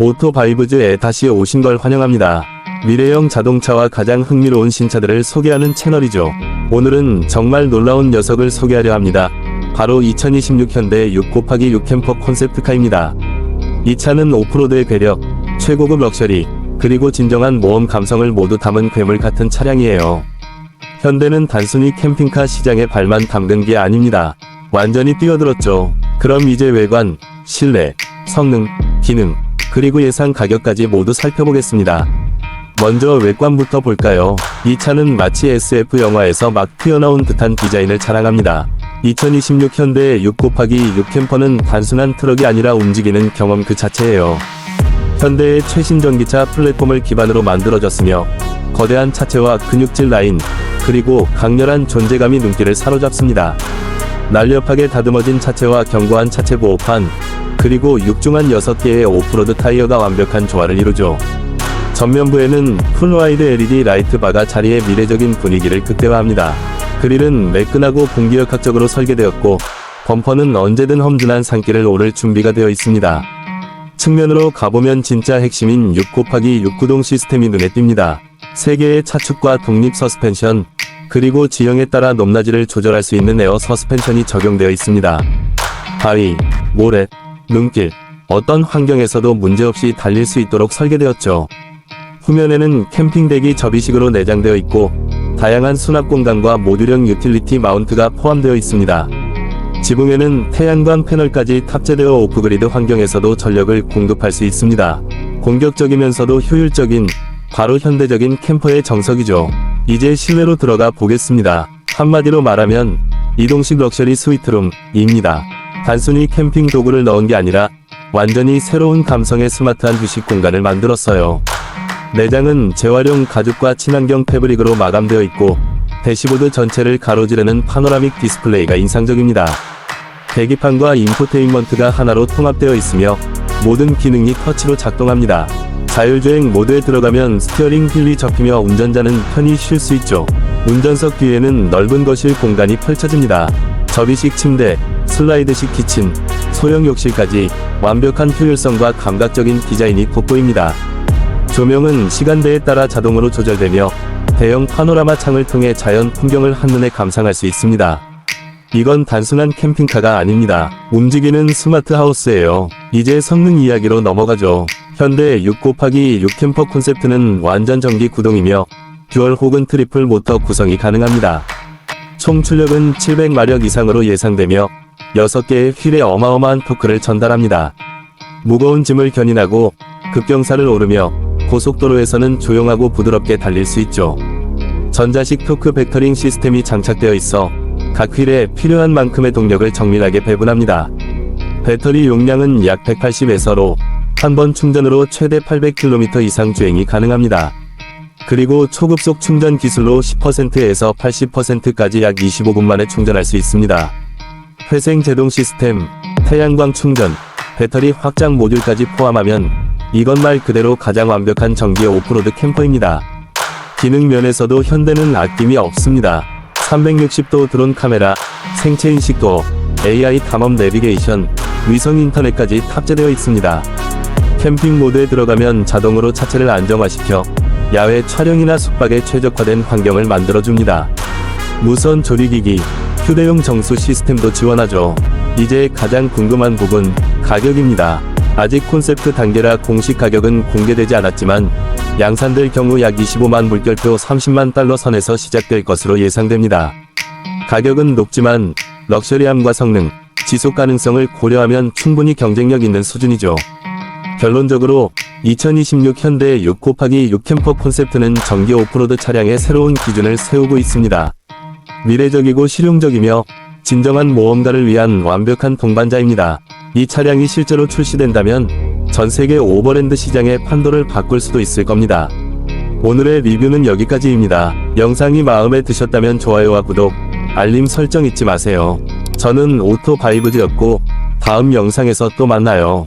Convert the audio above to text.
오토바이브즈에 다시 오신 걸 환영합니다. 미래형 자동차와 가장 흥미로운 신차들을 소개하는 채널이죠. 오늘은 정말 놀라운 녀석을 소개하려 합니다. 바로 2026 현대 6 곱하기 6 캠퍼 콘셉트카입니다. 이 차는 오프로드의 괴력, 최고급 럭셔리, 그리고 진정한 모험 감성을 모두 담은 괴물 같은 차량이에요. 현대는 단순히 캠핑카 시장에 발만 담근 게 아닙니다. 완전히 뛰어들었죠. 그럼 이제 외관, 실내, 성능, 기능, 그리고 예상 가격까지 모두 살펴보겠습니다. 먼저 외관부터 볼까요? 이 차는 마치 SF 영화에서 막 튀어나온 듯한 디자인을 자랑합니다. 2026 현대 6 곱하기 6 캠퍼는 단순한 트럭이 아니라 움직이는 경험 그 자체예요. 현대의 최신 전기차 플랫폼을 기반으로 만들어졌으며 거대한 차체와 근육질 라인 그리고 강렬한 존재감이 눈길을 사로잡습니다. 날렵하게 다듬어진 차체와 견고한 차체 보호판 그리고 육중한 6개의 오프로드 타이어가 완벽한 조화를 이루죠. 전면부에는 풀와이드 LED 라이트 바가 자리에 미래적인 분위기를 극대화합니다. 그릴은 매끈하고 분기역학적으로 설계되었고 범퍼는 언제든 험준한 산길을 오를 준비가 되어 있습니다. 측면으로 가보면 진짜 핵심인 6 곱하기 6 구동 시스템이 눈에 띕니다. 3개의 차축과 독립 서스펜션, 그리고 지형에 따라 높낮이를 조절할 수 있는 에어 서스펜션이 적용되어 있습니다. 바위, 모래, 눈길, 어떤 환경에서도 문제없이 달릴 수 있도록 설계되었죠. 후면에는 캠핑덱이 접이식으로 내장되어 있고 다양한 수납 공간과 모듈형 유틸리티 마운트가 포함되어 있습니다. 지붕에는 태양광 패널까지 탑재되어 오프그리드 환경에서도 전력을 공급할 수 있습니다. 공격적이면서도 효율적인 바로 현대적인 캠퍼의 정석이죠. 이제 실내로 들어가 보겠습니다. 한마디로 말하면 이동식 럭셔리 스위트룸입니다. 단순히 캠핑 도구를 넣은 게 아니라 완전히 새로운 감성의 스마트한 휴식 공간을 만들었어요. 내장은 재활용 가죽과 친환경 패브릭으로 마감되어 있고 대시보드 전체를 가로지르는 파노라믹 디스플레이가 인상적입니다. 계기판과 인포테인먼트가 하나로 통합되어 있으며 모든 기능이 터치로 작동합니다. 자율주행 모드에 들어가면 스티어링 휠이 접히며 운전자는 편히 쉴 수 있죠. 운전석 뒤에는 넓은 거실 공간이 펼쳐집니다. 접이식 침대, 슬라이드식 키친, 소형 욕실까지 완벽한 효율성과 감각적인 디자인이 돋보입니다. 조명은 시간대에 따라 자동으로 조절되며 대형 파노라마 창을 통해 자연 풍경을 한눈에 감상할 수 있습니다. 이건 단순한 캠핑카가 아닙니다. 움직이는 스마트 하우스예요. 이제 성능 이야기로 넘어가죠. 현대 6 곱하기 6 캠퍼 콘셉트는 완전 전기 구동이며 듀얼 혹은 트리플 모터 구성이 가능합니다. 총 출력은 700마력 이상으로 예상되며 6개의 휠에 어마어마한 토크를 전달합니다. 무거운 짐을 견인하고 급경사를 오르며 고속도로에서는 조용하고 부드럽게 달릴 수 있죠. 전자식 토크 벡터링 시스템이 장착되어 있어 각 휠에 필요한 만큼의 동력을 정밀하게 배분합니다. 배터리 용량은 약 180에서로 한 번 충전으로 최대 800km 이상 주행이 가능합니다. 그리고 초급속 충전 기술로 10%에서 80%까지 약 25분 만에 충전할 수 있습니다. 회생 제동 시스템, 태양광 충전, 배터리 확장 모듈까지 포함하면 이건 말 그대로 가장 완벽한 전기 오프로드 캠퍼입니다. 기능 면에서도 현대는 아낌이 없습니다. 360도 드론 카메라, 생체 인식 도어, AI 탐험 내비게이션, 위성 인터넷까지 탑재되어 있습니다. 캠핑 모드에 들어가면 자동으로 차체를 안정화시켜 야외 촬영이나 숙박에 최적화된 환경을 만들어줍니다. 무선 조리기기, 휴대용 정수 시스템도 지원하죠. 이제 가장 궁금한 부분, 가격입니다. 아직 콘셉트 단계라 공식 가격은 공개되지 않았지만 양산될 경우 약 25만 물결표 30만 달러 선에서 시작될 것으로 예상됩니다. 가격은 높지만 럭셔리함과 성능, 지속 가능성을 고려하면 충분히 경쟁력 있는 수준이죠. 결론적으로 2026 현대 6 곱하기 6 캠퍼 콘셉트는 전기 오프로드 차량의 새로운 기준을 세우고 있습니다. 미래적이고 실용적이며 진정한 모험가를 위한 완벽한 동반자입니다. 이 차량이 실제로 출시된다면 전 세계 오버랜드 시장의 판도를 바꿀 수도 있을 겁니다. 오늘의 리뷰는 여기까지입니다. 영상이 마음에 드셨다면 좋아요와 구독, 알림 설정 잊지 마세요. 저는 오토바이브즈였고 다음 영상에서 또 만나요.